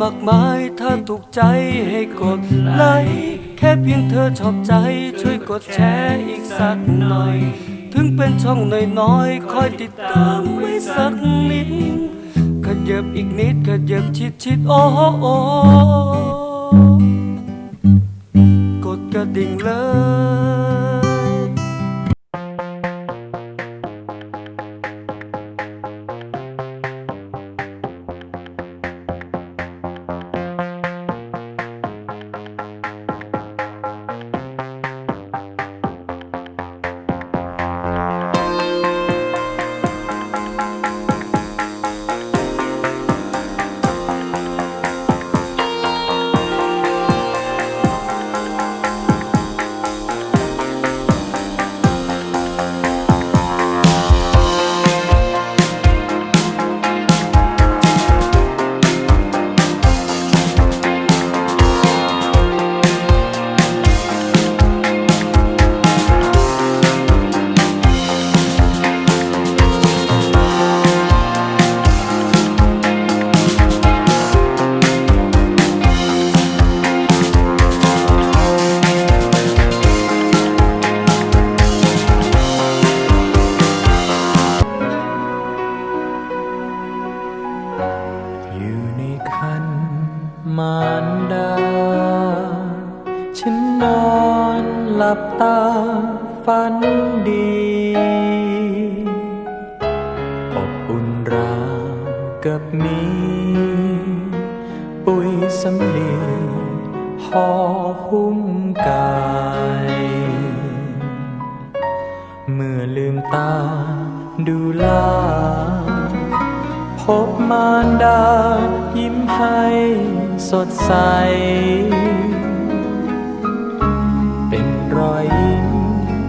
มากมาย ถ้าถูกใจให้กดไลค์แค่เพียงเธอชอบใจ ช่วยกดแชร์อีกสักหน่อย ถึงเป็นช่องน้อยๆคอยติดตามไว้สักนิดขยับอีกนิดขยับชิดชิดโอ้โอ้กดกระดิ่งเลย มารดา ฉันนอนหลับตาฝันดี อบอุ่นราวกับมีปุยสำลีห่อหุ้มกาย เมื่อลืมตาดูลา พบมารดายิ้มให้ สดใส เป็นรอยยิ้ม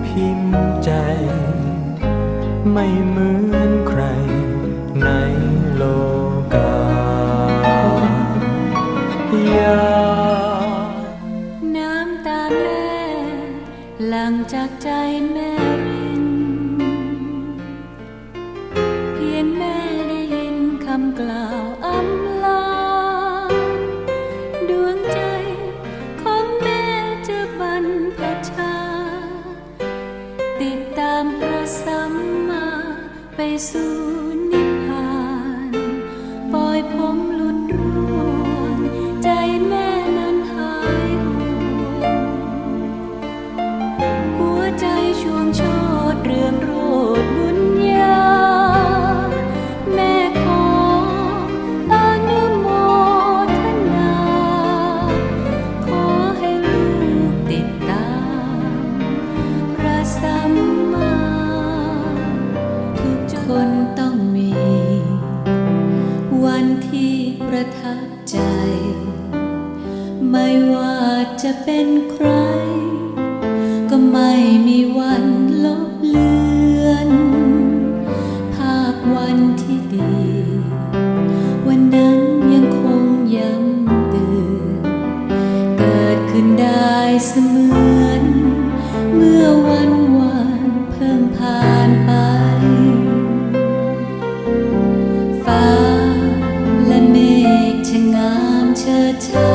พิมพ์ใจ ไม่เหมือนใครในโลกาอยาน้ำตาแม่ หลังจากใจแม่ริน ดวงใจ ของแม่จะบรรพชา ติดตามพระสัมมาไปสู่นิพพานปล่อยผมหลุดร่วงใจแม่นั้นหายห่วงหัวใจช่วงช ทับใจ ไม่ว่าจะเป็นใคร ก็ไม่มีวันลบเลือน ภาพวันที่ดี วันนั้นยังคงย้ำเตือนเกิดขึ้นได้เสมือน เมื่อวันวนาม